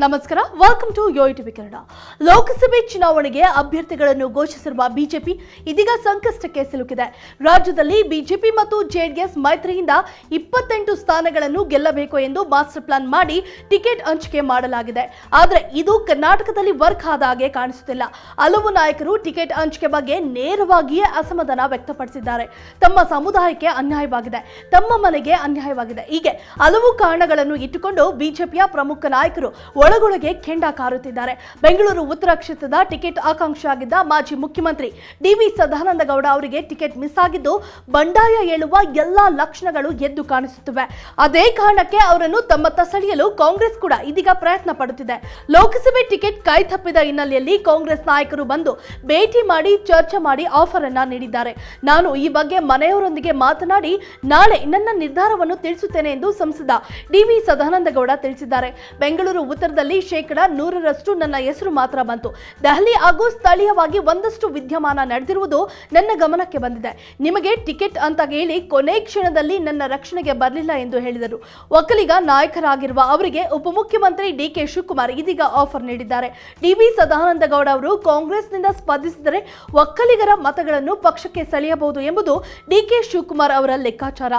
ನಮಸ್ಕಾರ welcome to Yo TV Kannada Lok Sabha ಚುನಾವಣೆಗೆ ಅಭ್ಯರ್ಥಿಗಳನ್ನು ಘೋಷಿಸಿರುವ ಬಿಜೆಪಿ ಇದೀಗ ಸಂಕಷ್ಟಕ್ಕೆ ಸಿಲುಕಿದೆ. ರಾಜ್ಯದಲ್ಲಿ ಬಿಜೆಪಿ ಮತ್ತು ಜೆಡಿಎಸ್ ಮೈತ್ರಿಯಿಂದ ಇಪ್ಪತ್ತೆಂಟು ಸ್ಥಾನಗಳನ್ನು ಗೆಲ್ಲಬೇಕು ಎಂದು ಮಾಸ್ಟರ್ ಪ್ಲಾನ್ ಮಾಡಿ ಟಿಕೆಟ್ ಹಂಚಿಕೆ ಮಾಡಲಾಗಿದೆ. ಆದರೆ ಇದು ಕರ್ನಾಟಕದಲ್ಲಿ ವರ್ಕ್ ಆದ ಹಾಗೆ ಕಾಣಿಸುತ್ತಿಲ್ಲ. ಹಲವು ನಾಯಕರು ಟಿಕೆಟ್ ಹಂಚಿಕೆ ಬಗ್ಗೆ ನೇರವಾಗಿಯೇ ಅಸಮಾಧಾನ ವ್ಯಕ್ತಪಡಿಸಿದ್ದಾರೆ. ತಮ್ಮ ಸಮುದಾಯಕ್ಕೆ ಅನ್ಯಾಯವಾಗಿದೆ. ತಮ್ಮ ಮನೆಗೆ ಅನ್ಯಾಯವಾಗಿದೆ. ಹೀಗೆ ಹಲವು ಕಾರಣಗಳನ್ನು ಇಟ್ಟುಕೊಂಡು ಬಿಜೆಪಿಯ ಪ್ರಮುಖ ನಾಯಕರು ಒಳಗೊಳಗೆ ಕೆಂಡ ಕಾರುತ್ತಿದ್ದಾರೆ. ಬೆಂಗಳೂರು ಉತ್ತರ ಕ್ಷೇತ್ರದ ಟಿಕೆಟ್ ಆಕಾಂಕ್ಷಿಯಾಗಿದ್ದ ಮಾಜಿ ಮುಖ್ಯಮಂತ್ರಿ ಡಿವಿ ಸದಾನಂದ ಗೌಡ ಅವರಿಗೆ ಟಿಕೆಟ್ ಮಿಸ್ ಆಗಿದ್ದು, ಬಂಡಾಯ ಹೇಳುವ ಎಲ್ಲಾ ಲಕ್ಷಣಗಳು ಎದ್ದು ಕಾಣಿಸುತ್ತಿವೆ. ಅದೇ ಕಾರಣಕ್ಕೆ ಅವರನ್ನು ತಮ್ಮತ್ತ ಸೆಳೆಯಲು ಕಾಂಗ್ರೆಸ್ ಕೂಡ ಇದೀಗ ಪ್ರಯತ್ನ ಪಡುತ್ತಿದೆ. ಲೋಕಸಭೆ ಟಿಕೆಟ್ ಕೈ ತಪ್ಪಿದ ಹಿನ್ನೆಲೆಯಲ್ಲಿ ಕಾಂಗ್ರೆಸ್ ನಾಯಕರು ಬಂದು ಭೇಟಿ ಮಾಡಿ ಚರ್ಚೆ ಮಾಡಿ ಆಫರ್ ಅನ್ನ ನೀಡಿದ್ದಾರೆ. ನಾನು ಈ ಬಗ್ಗೆ ಮನೆಯವರೊಂದಿಗೆ ಮಾತನಾಡಿ, ನಾಳೆ ನನ್ನ ನಿರ್ಧಾರವನ್ನು ತಿಳಿಸುತ್ತೇನೆ ಎಂದು ಸಂಸದ ಡಿವಿ ಸದಾನಂದ ಗೌಡ ತಿಳಿಸಿದ್ದಾರೆ. ಬೆಂಗಳೂರು ಉತ್ತರದಲ್ಲಿ ಶೇಕಡ ನೂರರಷ್ಟು ನನ್ನ ಹೆಸರು ಮಾತ್ರ ಬಂತು. ದೆಹಲಿ ಹಾಗೂ ಸ್ಥಳೀಯವಾಗಿ ಒಂದಷ್ಟು ವಿದ್ಯಮಾನ ನಡೆದಿರುವುದು ನನ್ನ ಗಮನಕ್ಕೆ ಬಂದಿದೆ. ನಿಮಗೆ ಟಿಕೆಟ್ ಅಂತ ಹೇಳಿ ಕೊನೆ ಕ್ಷಣದಲ್ಲಿ ನನ್ನ ರಕ್ಷಣೆಗೆ ಬರಲಿಲ್ಲ ಎಂದು ಹೇಳಿದರು. ಒಕ್ಕಲಿಗ ನಾಯಕರಾಗಿರುವ ಅವರಿಗೆ ಉಪಮುಖ್ಯಮಂತ್ರಿ ಡಿ ಕೆ ಶಿವಕುಮಾರ್ ಇದೀಗ ಆಫರ್ ನೀಡಿದ್ದಾರೆ. ಡಿವಿ ಸದಾನಂದ ಗೌಡ ಅವರು ಕಾಂಗ್ರೆಸ್ನಿಂದ ಸ್ಪರ್ಧಿಸಿದರೆ ಒಕ್ಕಲಿಗರ ಮತಗಳನ್ನು ಪಕ್ಷಕ್ಕೆ ಸೆಳೆಯಬಹುದು ಎಂಬುದು ಡಿಕೆ ಶಿವಕುಮಾರ್ ಅವರ ಲೆಕ್ಕಾಚಾರ.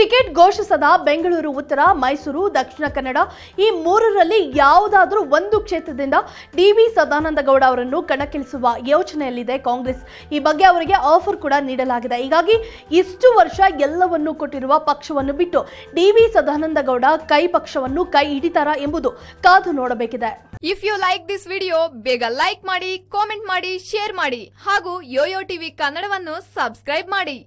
ಟಿಕೆಟ್ ಘೋಷಿಸದ ಬೆಂಗಳೂರು, ಉತ್ತರ, ಮೈಸೂರು, ದಕ್ಷಿಣ ಕನ್ನಡ ಈ ಮೂರರಲ್ಲಿ ಯಾವುದಾದರೂ ಒಂದು ಕ್ಷೇತ್ರದಿಂದ ಡಿವಿ ಸದಾನಂದ ಗೌಡ ಅವರನ್ನು ಕಣಕ್ಕಿಳಿಸುವ ಯೋಚನೆಯಲ್ಲಿದೆ ಕಾಂಗ್ರೆಸ್. ಈ ಬಗ್ಗೆ ಅವರಿಗೆ ಆಫರ್ ಕೂಡ ನೀಡಲಾಗಿದೆ. ಹೀಗಾಗಿ ಇಷ್ಟು ವರ್ಷ ಎಲ್ಲವನ್ನೂ ಕೊಟ್ಟಿರುವ ಪಕ್ಷವನ್ನು ಬಿಟ್ಟು ಡಿವಿ ಸದಾನಂದ ಗೌಡ ಕೈ ಪಕ್ಷವನ್ನು ಕೈ ಹಿಡಿತಾರಾ ಎಂಬುದು ಕಾದು ನೋಡಬೇಕಿದೆ. If you like this video ಬೇಗ ಲೈಕ್ ಮಾಡಿ ಕಾಮೆಂಟ್ ಮಾಡಿ ಶೇರ್ ಮಾಡಿ ಹಾಗೂ ಯೋಯೋ ಟಿವಿ ಕನ್ನಡವನ್ನು ಸಬ್ಸ್ಕ್ರೈಬ್ ಮಾಡಿ.